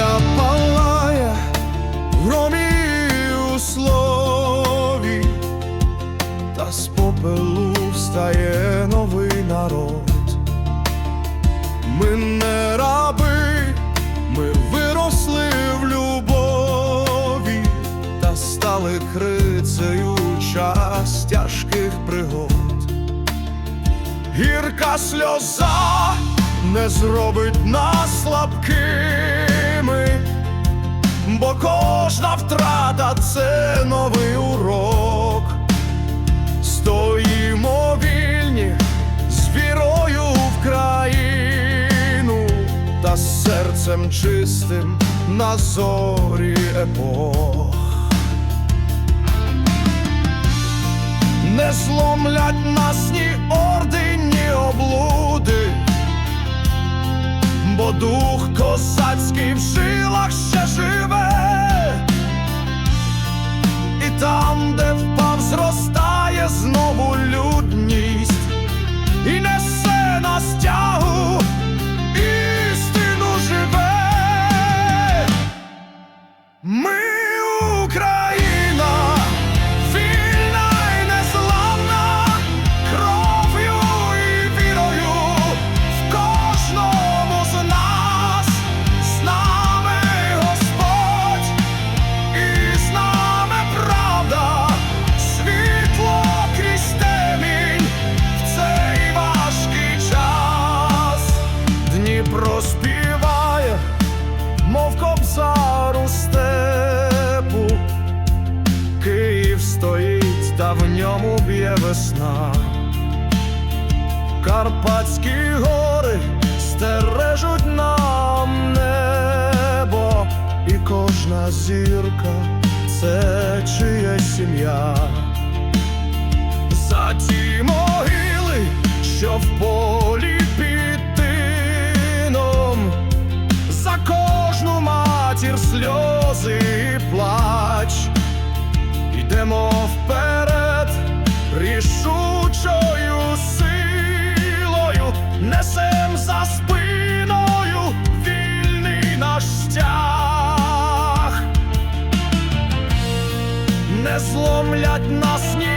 Земля палає в громі у слові, та з попелу встає новий народ. Ми не раби, ми виросли в любові, та стали крицею час тяжких пригод. Гірка сльоза не зробить нас слабким слабкими, бо кожна втрата це новий урок. Стоїмо вільні з вірою в країну та серцем чистим на зорі епох. Не зломлять нас ні орди, бо дух козацький в жилах ще живе, і там, де впав, зростає знову людність, і несе нас ньому б'є весна, Карпатські гори стережуть нам небо, і кожна зірка це чия сім'я. За ті могили, що в полі під тином, за кожну матір сльоз. втомлять нас ні.